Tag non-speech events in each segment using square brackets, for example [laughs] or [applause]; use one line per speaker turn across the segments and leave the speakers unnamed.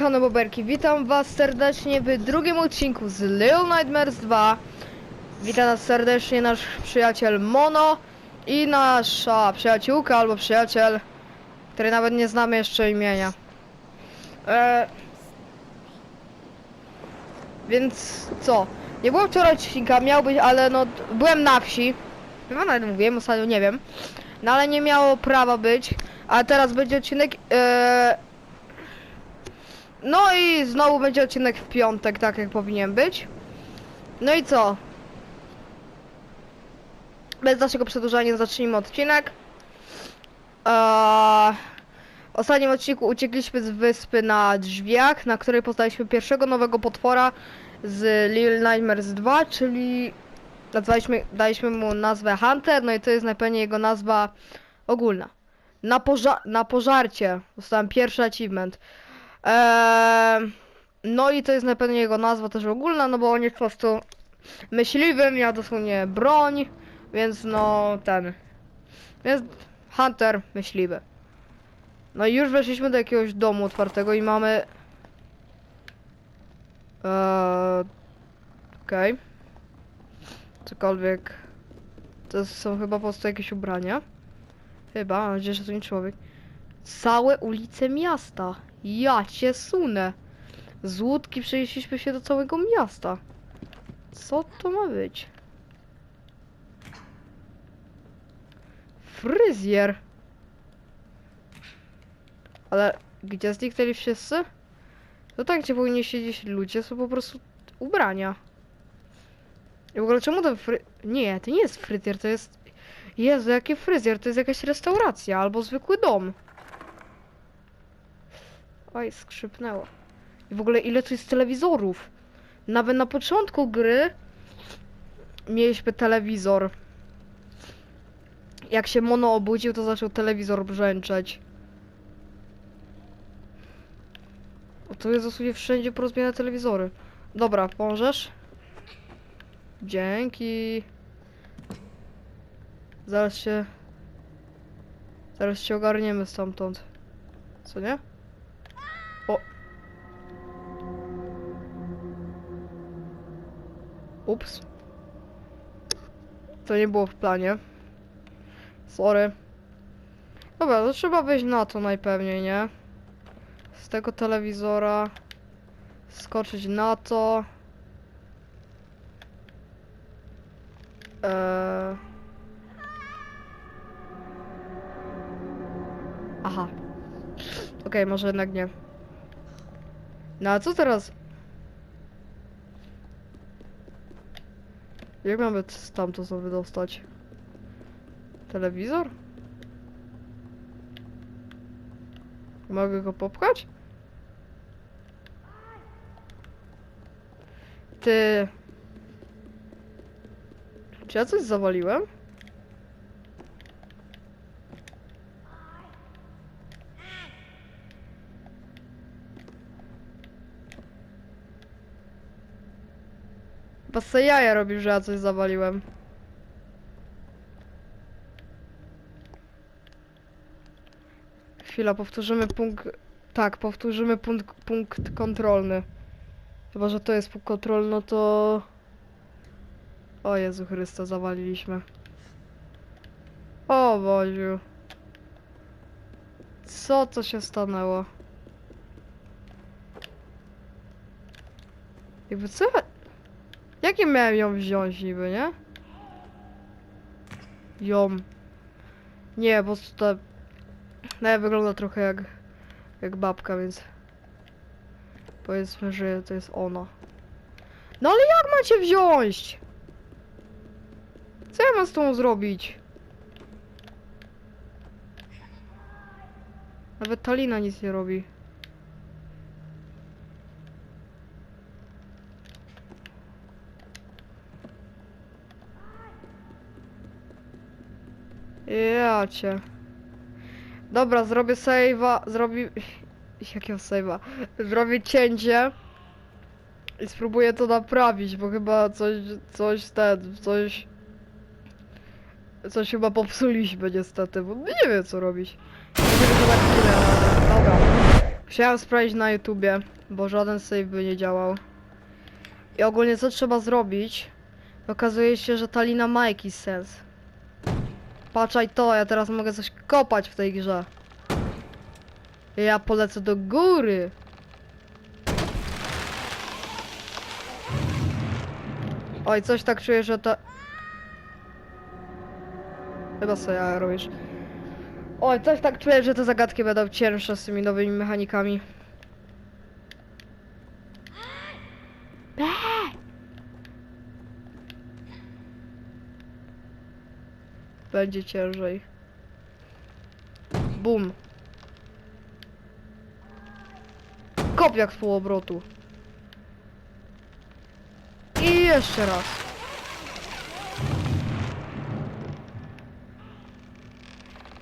Kanał Boberki, witam was serdecznie w drugim odcinku z Little Nightmares 2 Witam nas serdecznie nasz przyjaciel Mono i nasza przyjaciółka albo przyjaciel, który nawet nie znamy jeszcze imienia. E... Więc co? Nie było wczoraj odcinka, miał być, ale no byłem na wsi. Chyba nawet mówiłem, ostatnio nie wiem. No ale nie miało prawa być, a teraz będzie odcinek e... No i znowu będzie odcinek w piątek, tak jak powinien być. No i co? Bez dalszego przedłużania zacznijmy odcinek. Eee, w ostatnim odcinku uciekliśmy z wyspy na drzwiach, na której poznaliśmy pierwszego nowego potwora z Little Nightmares 2, czyli nazwaliśmy, daliśmy mu nazwę Hunter, no i to jest najpewniej jego nazwa ogólna. Na, poża na pożarcie dostałem pierwszy achievement. Eee, no i to jest na pewno jego nazwa też ogólna, no bo on jest po prostu myśliwym, miał dosłownie broń, więc no ten. Jest hunter myśliwy. No i już weszliśmy do jakiegoś domu otwartego i mamy. Eee, Okej. Cokolwiek. To są chyba po prostu jakieś ubrania. Chyba, mam nadzieję, że to nie człowiek. Całe ulice miasta. Ja cię sunę. Z łódki przenieśliśmy się do całego miasta. Co to ma być? Fryzjer. Ale gdzie zniknęli wszyscy? To tak, gdzie powinni siedzieć ludzie, są po prostu ubrania. I w ogóle czemu ten fry... Nie, to nie jest fryzjer, to jest... Jezu, jaki fryzjer? To jest jakaś restauracja albo zwykły dom. Oj, skrzypnęło. I w ogóle ile tu jest telewizorów? Nawet na początku gry mieliśmy telewizor. Jak się Mono obudził, to zaczął telewizor brzęczeć. O, tu jest dosłownie wszędzie porozmieniane telewizory. Dobra, pomożesz? Dzięki. Zaraz się... Zaraz się ogarniemy stamtąd. Co nie? O. Ups. To nie było w planie. Sorry. Dobra, to trzeba wejść na to najpewniej, nie? Z tego telewizora. Skoczyć na to. Eee... Aha. Okej, może jednak nie. No a co teraz? Jak mamy stamtąd sobie wydostać? Telewizor? Mogę go popchać? Ty... Czy ja coś zawaliłem? Chyba se jaja robił, że ja coś zawaliłem. Chwila, powtórzymy punkt... Tak, powtórzymy punkt, punkt kontrolny. Chyba, że to jest punkt kontrolny, no to... O Jezu Chrysta, zawaliliśmy. O Boziu. Co to się stanęło? Jakby co? Jakie miałem ją wziąć niby, nie? Ją. Nie, bo to... No, wygląda trochę jak... Jak babka, więc... Powiedzmy, że to jest ona. No ale jak macie wziąć? Co ja mam z tą zrobić? Nawet Talina nic nie robi. Ja cię. Dobra, zrobię save'a, zrobi... [laughs] Jakiego save'a? Zrobię cięcie i spróbuję to naprawić, bo chyba coś, coś ten, coś... Coś chyba popsuliśmy niestety, bo nie wiem co robić. Nie wiem, co ale Dobra. Chciałem sprawdzić na YouTubie, bo żaden save by nie działał. I ogólnie co trzeba zrobić? Okazuje się, że ta lina ma jakiś sens. Patrzaj to, ja teraz mogę coś kopać w tej grze. Ja polecę do góry. Oj, coś tak czuję, że to... Chyba sobie ja robisz. Oj, coś tak czuję, że te zagadki będą cięższe z tymi nowymi mechanikami. Będzie ciężej. Bum. Kop jak z półobrotu. I jeszcze raz.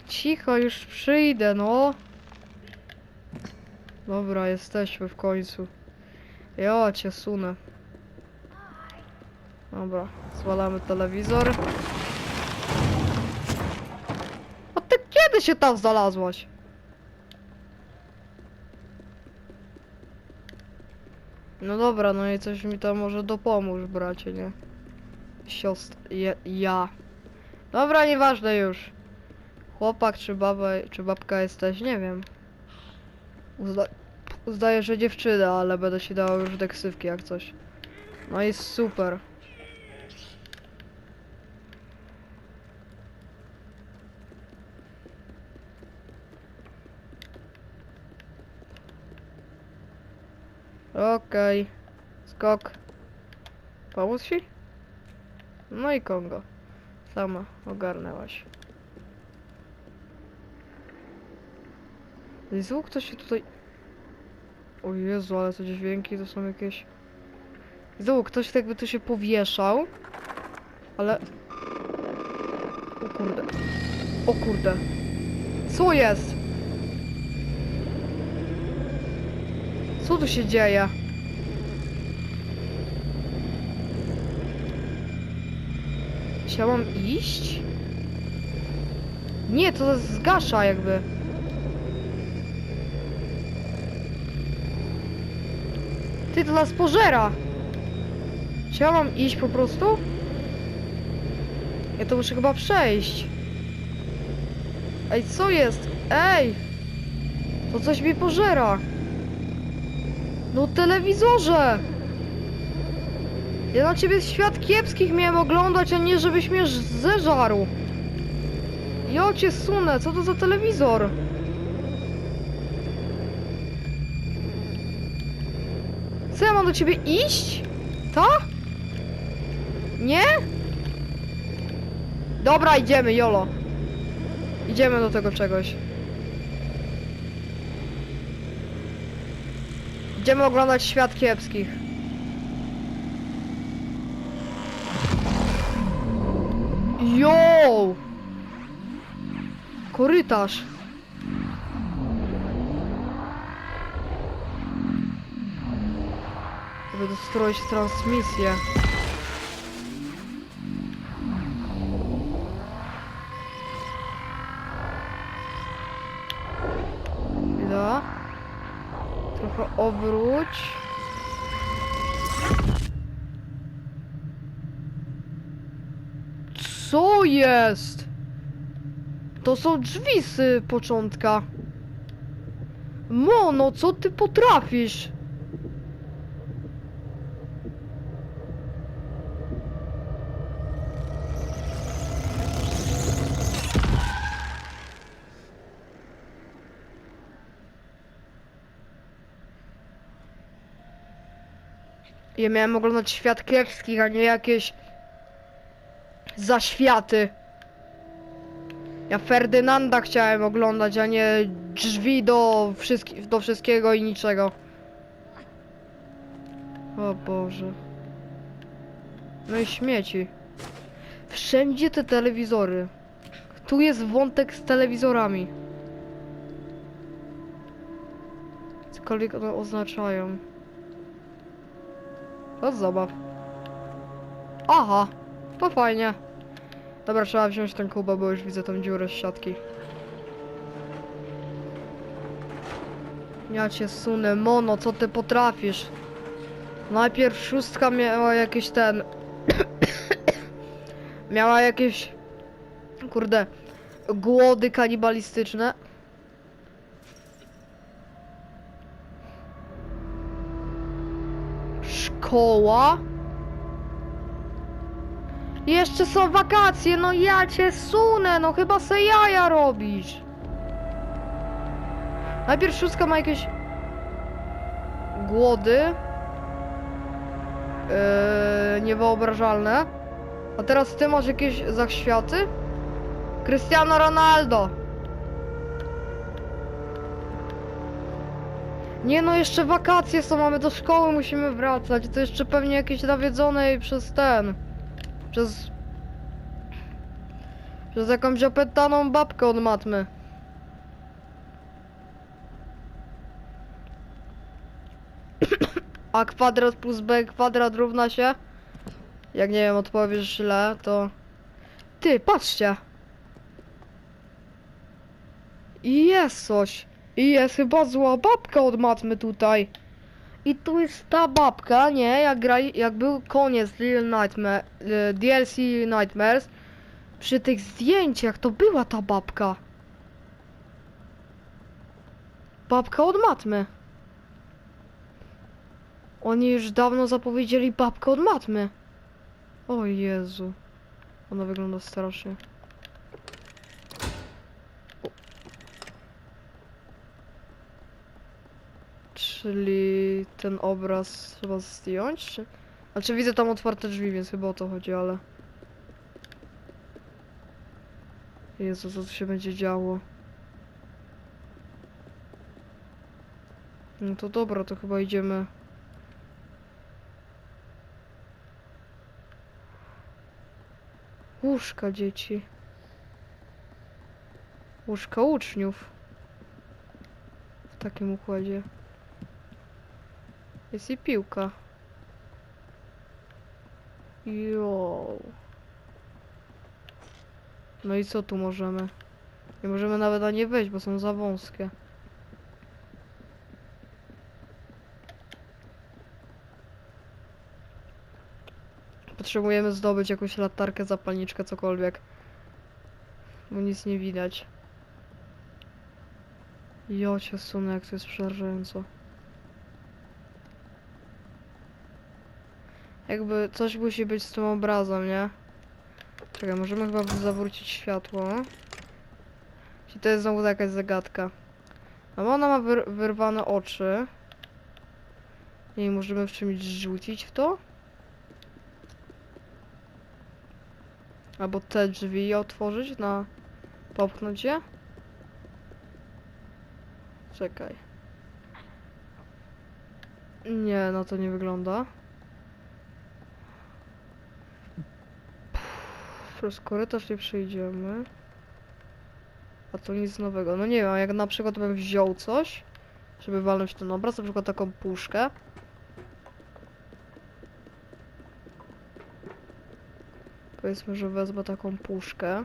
Cicho, już przyjdę, no. Dobra, jesteśmy w końcu. Ja cię sunę. Dobra, zwalamy telewizor. Ty się tam znalazłaś? No dobra, no i coś mi tam może dopomóż, bracie, nie? Siostr... Je, ja. Dobra, nieważne już. Chłopak czy baba, czy babka jesteś, nie wiem. Uzna... Uznaję, że dziewczyna, ale będę ci dał już deksywki jak coś. No i super. Okej. Skok. Pomóc ci? No i Kongo. Sama ogarnęłaś. Jezu, ktoś się tutaj... O Jezu, ale te dźwięki to są jakieś... Jezu, ktoś tak jakby tu się powieszał. Ale... O kurde. O kurde. Co jest? Co tu się dzieje? Mam iść? Nie, to zgasza jakby. Ty to nas pożera! Mam iść po prostu? Ja to muszę chyba przejść. Ej, co jest? Ej! To coś mi pożera. No telewizorze! Ja na ciebie świat kiepskich miałem oglądać, a nie żebyś mnie zeżarł. Ja cię sunę, co to za telewizor? Co ja mam do ciebie iść? Ta? Nie? Dobra, idziemy, Jolo. Idziemy do tego czegoś. Idziemy oglądać świat kiepskich. Jo! Korytarz. Żeby dostroić transmisję. Chwila. Trochę obróć. Co jest? To są drzwi z początka. Mono, co ty potrafisz? Ja miałem oglądać świat kiepskich, a nie jakieś zaświaty. Ja Ferdynanda chciałem oglądać, a nie drzwi do, do wszystkiego i niczego. O Boże. No i śmieci. Wszędzie te telewizory. Tu jest wątek z telewizorami. Cokolwiek one oznaczają. To zabaw. Aha, to fajnie. Dobra, trzeba wziąć ten kuba, bo już widzę tą dziurę z siatki. Ja cię sunę, Mono, co ty potrafisz? Najpierw szóstka miała jakieś ten... [coughs] miała jakieś... Kurde... Głody kanibalistyczne. Szkoła? Jeszcze są wakacje, no ja cię sunę, no chyba se jaja robisz. Najpierw szóstka ma jakieś głody. Yy, niewyobrażalne. A teraz ty masz jakieś zaświaty? Cristiano Ronaldo. Nie no, jeszcze wakacje są, mamy do szkoły musimy wracać. To jeszcze pewnie jakieś nawiedzone przez ten. Przez... Przez jakąś opętaną babkę od matmy. A kwadrat plus b kwadrat równa się? Jak nie wiem, odpowiesz źle, to... Ty, patrzcie! I jest coś. I jest chyba zła babka od matmy tutaj. I tu jest ta babka, nie? Jak, gra, jak był koniec Little Nightmare, e, DLC Nightmares, przy tych zdjęciach to była ta babka. Babka od matmy. Oni już dawno zapowiedzieli babkę od matmy. O Jezu. Ona wygląda strasznie. Czyli ten obraz trzeba zdjąć? Czy... Znaczy widzę tam otwarte drzwi, więc chyba o to chodzi, ale... Jezu, co tu się będzie działo? No to dobra, to chyba idziemy... Łóżka dzieci. Łóżka uczniów. W takim układzie. Jest i piłka. Jo. No i co tu możemy? Nie możemy nawet na nie wejść, bo są za wąskie. Potrzebujemy zdobyć jakąś latarkę, zapalniczkę, cokolwiek. Bo nic nie widać. Jocie sunę, jak to jest przerażająco. Jakby coś musi być z tym obrazem, nie? Czekaj, możemy chyba zawrócić światło. I to jest znowu jakaś zagadka. No bo ona ma wyr wyrwane oczy. I możemy w czymś rzucić w to? Albo te drzwi otworzyć na... Popchnąć je? Czekaj. Nie, no to nie wygląda. Przez korytarz nie przejdziemy. A to nic nowego. No nie wiem, jak na przykład bym wziął coś, żeby walnąć ten obraz, na przykład taką puszkę. Powiedzmy, że wezmę taką puszkę.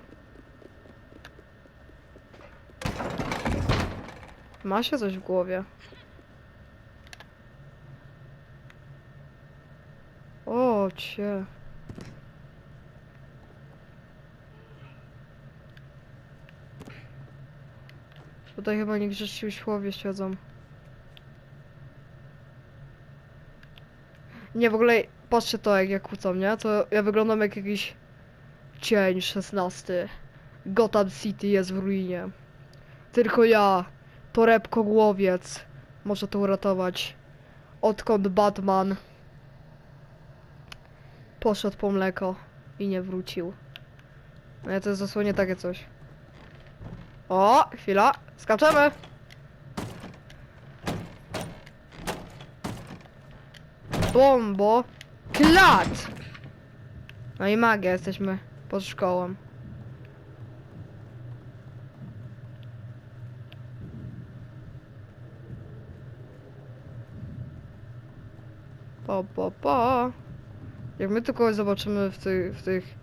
Ma się coś w głowie. O, cie. Tutaj chyba niegrzeczni uśłowie siedzą. Nie, w ogóle patrzcie to jak ja kłócą, nie? To ja wyglądam jak jakiś cień 16. Gotham City jest w ruinie. Tylko ja, torebko głowiec, może to uratować. Odkąd Batman poszedł po mleko i nie wrócił. No to jest dosłownie takie coś. O, chwila, skaczemy. Bombo. Klat! No i magia, jesteśmy pod szkołą. Pa, pa, pa. Jak my kogoś zobaczymy w tych, w tych,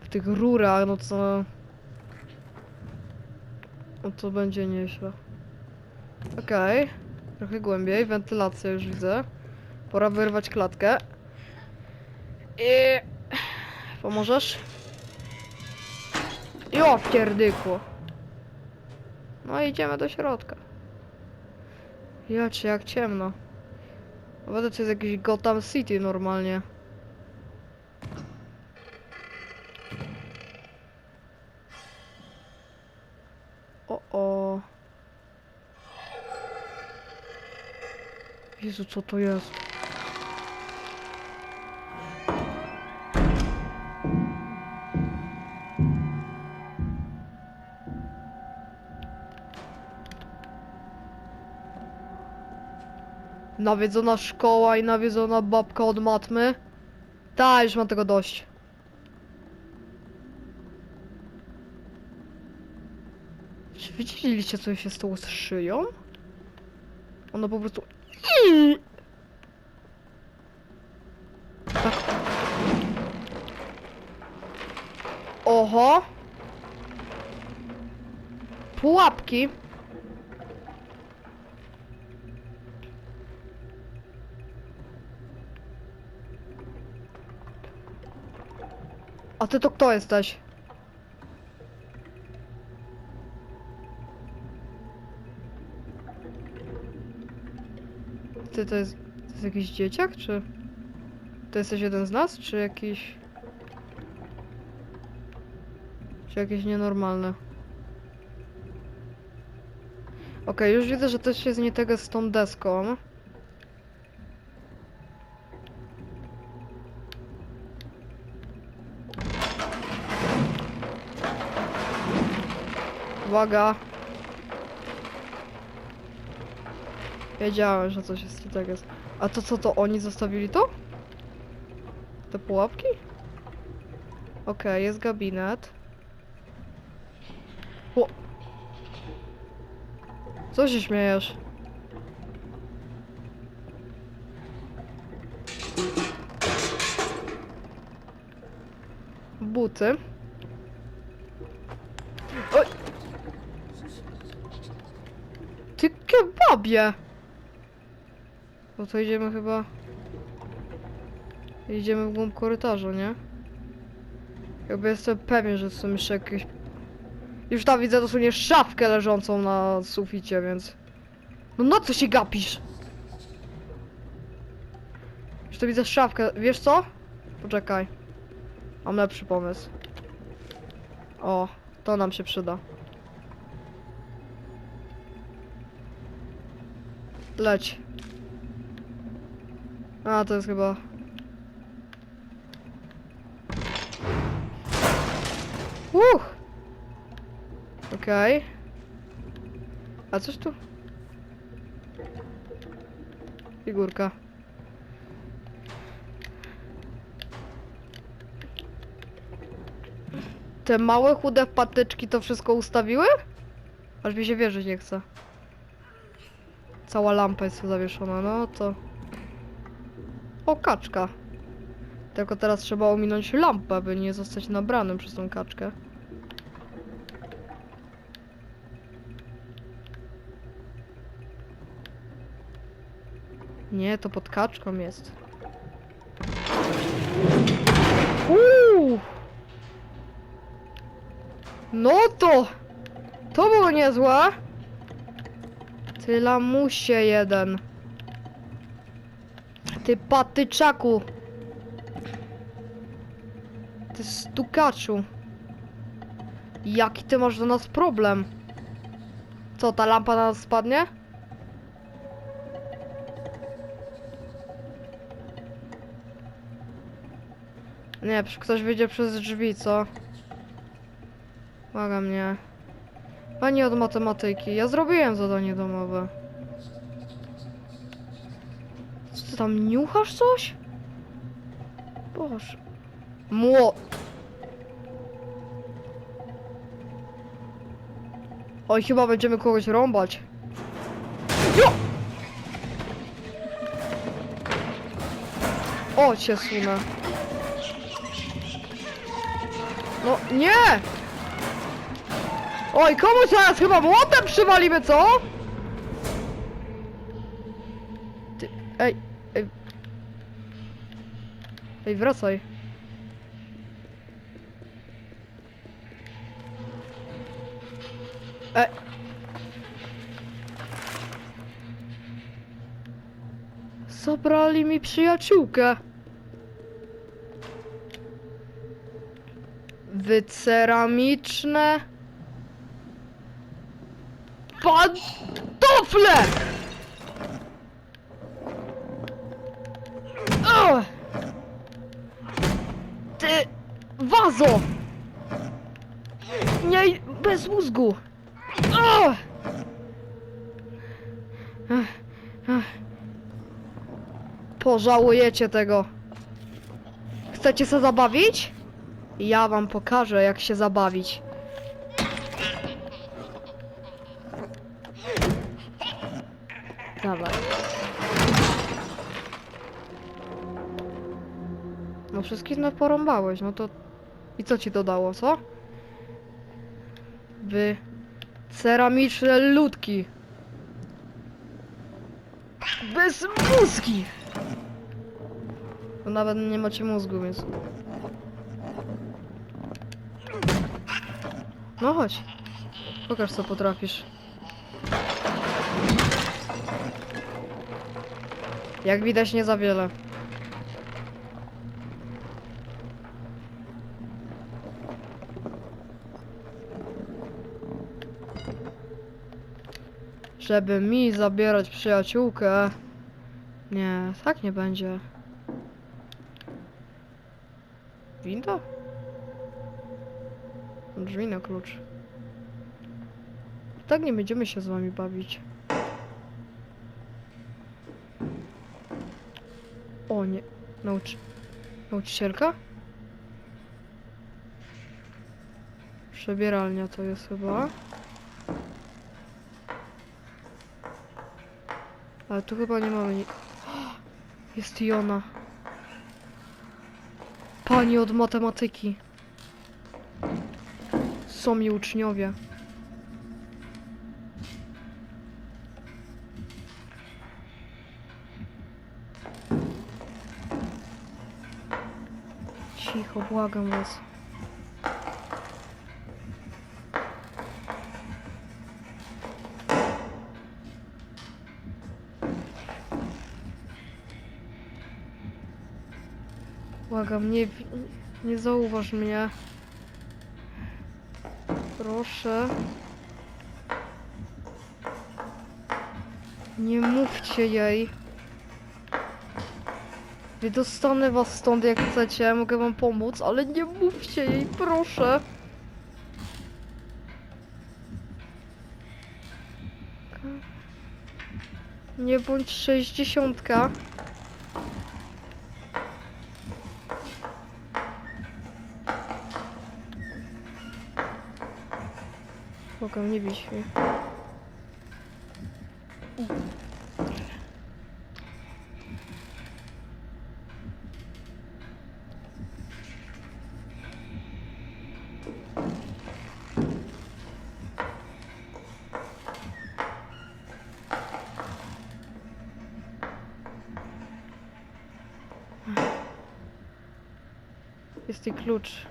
w tych rurach, no to, no to będzie nieźle. Okej. Trochę głębiej, wentylacja już widzę. Pora wyrwać klatkę. I... Pomożesz? Jo, pierdykło. No idziemy do środka. Jacie, jak ciemno. Woda to jest jakiś Gotham City normalnie. O, o. Jezu, co to jest? Nawiedzona szkoła i nawiedzona babka od matmy. Ta, już mam tego dość. Czy widzieliście, co się stało z szyją? Ona po prostu... Oho! Pułapki. A ty to kto jesteś? Ty to jest, to jest jakiś dzieciak, czy... To jesteś jeden z nas, czy jakiś... Czy jakieś nienormalne? Okej, już widzę, że coś jest nie tego z tą deską. Uwaga! Wiedziałem, że coś jest tak jest. A to co to oni zostawili to? Te pułapki? Okej, jest gabinet. Co się śmiejesz? Buty. Oj! Ty kebabie! No to idziemy chyba... Idziemy w głąb korytarza, nie? Jakby jestem pewien, że są jeszcze jakieś... Już tam widzę dosłownie szafkę leżącą na suficie, więc... No na co się gapisz? Już to widzę szafkę, wiesz co? Poczekaj. Mam lepszy pomysł. O, to nam się przyda. Leć. A, to jest chyba... Uch! Okej. A coś tu? Figurka. Te małe, chude patyczki to wszystko ustawiły? Aż mi się wierzyć nie chce. Cała lampa jest tu zawieszona, no to... Kaczka. Tylko teraz trzeba ominąć lampę, by nie zostać nabranym przez tą kaczkę. Nie, to pod kaczką jest. Uuu! No to! To było niezłe! Ty lamusie jeden. Ty patyczaku. Ty stukaczu. Jaki ty masz do nas problem? Co, ta lampa na nas spadnie? Nie, ktoś wyjdzie przez drzwi, co? Uwaga mnie. Pani od matematyki. Ja zrobiłem zadanie domowe. Co tam niuchasz coś? Boże. Mło... Oj, chyba będziemy kogoś rąbać. Jo! O, cię sunę. No, nie! Oj, komuś zaraz chyba młotem przywalimy, co? Ej, wracaj. E. Zabrali mi przyjaciółkę. Wyceramiczne. Pantofle! Wazo! Nie, bez mózgu. Ech. Pożałujecie tego. Chcecie się zabawić? Ja wam pokażę, jak się zabawić. Dawaj. No wszystkich no porąbałeś, no to... I co ci dodało, co? Wy... Ceramiczne ludki. Bez mózgi! No nawet nie macie mózgu, więc... No chodź. Pokaż co potrafisz. Jak widać nie za wiele. Żeby mi zabierać przyjaciółkę. Nie, tak nie będzie. Winda? Drzwi na klucz. Tak nie będziemy się z wami bawić. O nie. Nauczy... Nauczycielka? Przebieralnia to jest chyba. Ale tu chyba nie mamy ni... [gasps] Jest i ona. Pani od matematyki. Są mi uczniowie. Cicho, błagam was. Błagam, nie, nie zauważ mnie. Proszę. Nie mówcie jej. Wydostanę was stąd jak chcecie, mogę wam pomóc, ale nie mówcie jej, proszę. Nie bądź sześćdziesiątka. Mogę nie bić mnie. Jest i klucz.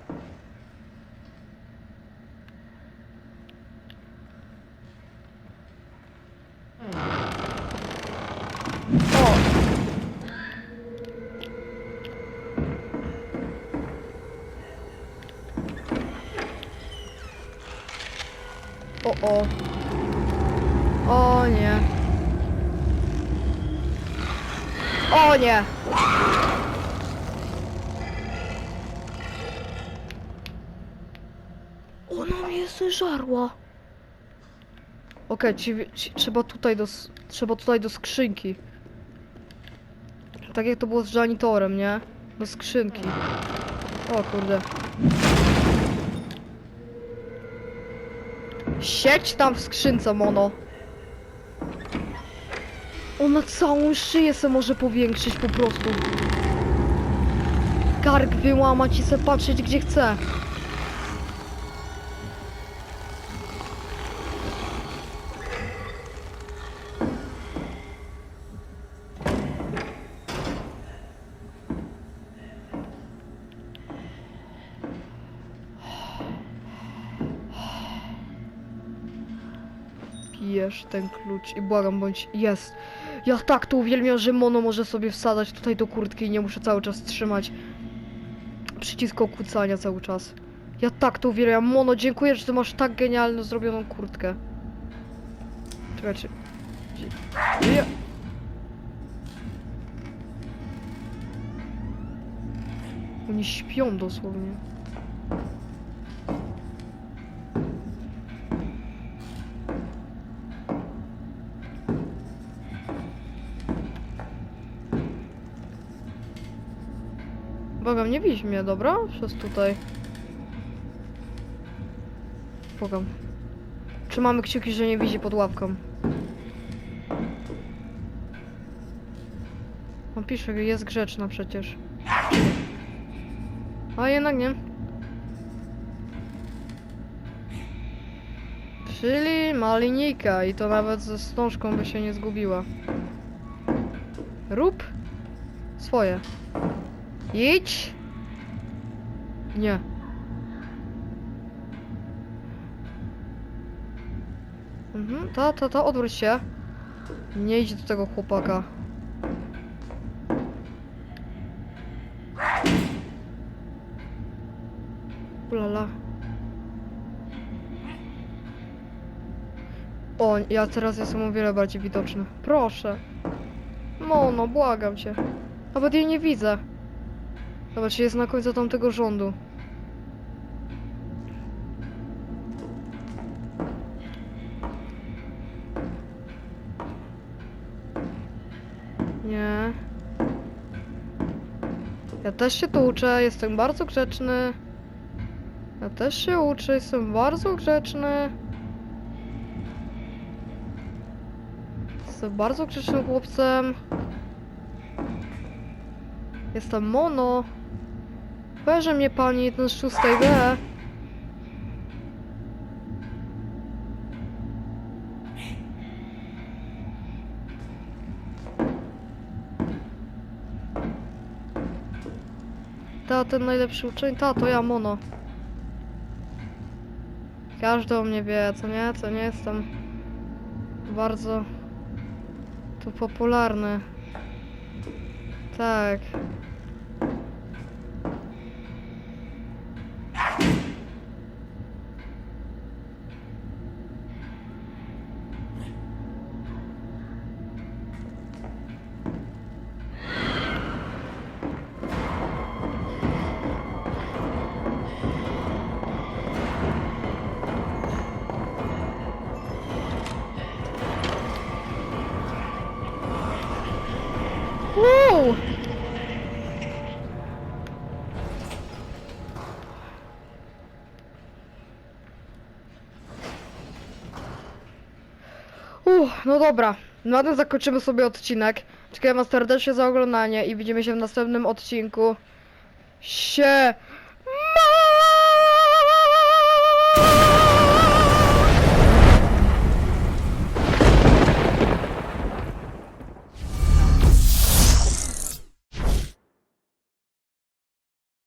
O! O, o. O nie. O nie. Ona mnie zeżarła. Okej, ci, trzeba tutaj do, trzeba tutaj do skrzynki. Tak jak to było z janitorem, nie? Do skrzynki. O kurde. Siedź tam w skrzynce, mono. Ona całą szyję se może powiększyć po prostu. Kark wyłamać i se patrzeć gdzie chce. Bierz ten klucz i błagam, bądź jest. Ja tak to uwielbiam, że Mono może sobie wsadzać tutaj do kurtki i nie muszę cały czas trzymać przycisku kłócania cały czas. Ja tak to uwielbiam. Mono, dziękuję, że ty masz tak genialnie zrobioną kurtkę. Czekaj, czy... Nie. Oni śpią dosłownie. Widzisz mnie, dobra? Przez tutaj. Bogam. Trzymamy kciuki, że nie widzi pod ławką. On pisze, jest grzeczna przecież. A jednak nie. Czyli ma linijka i to nawet ze wstążką by się nie zgubiła. Rób swoje. Idź. Nie. Mhm, to, to, to, odwróć się. Nie idź do tego chłopaka. Ulala. O, ja teraz jestem o wiele bardziej widoczny. Proszę. Mono, błagam cię. Nawet jej nie widzę. Zobacz, jest na końcu tamtego rządu. Nie. Ja też się tu uczę, jestem bardzo grzeczny. Ja też się uczę, jestem bardzo grzeczny. Jestem bardzo grzecznym chłopcem. Jestem mono. Bierze mnie pani ten z szóstej B. Ta, ten najlepszy uczeń, ta, to ja, mono. Każdy o mnie wie, co nie, co nie jestem bardzo tu popularny. Tak. No dobra. Na tym zakończymy sobie odcinek. Dziękuję wam serdecznie za oglądanie i widzimy się w następnym odcinku. Sie!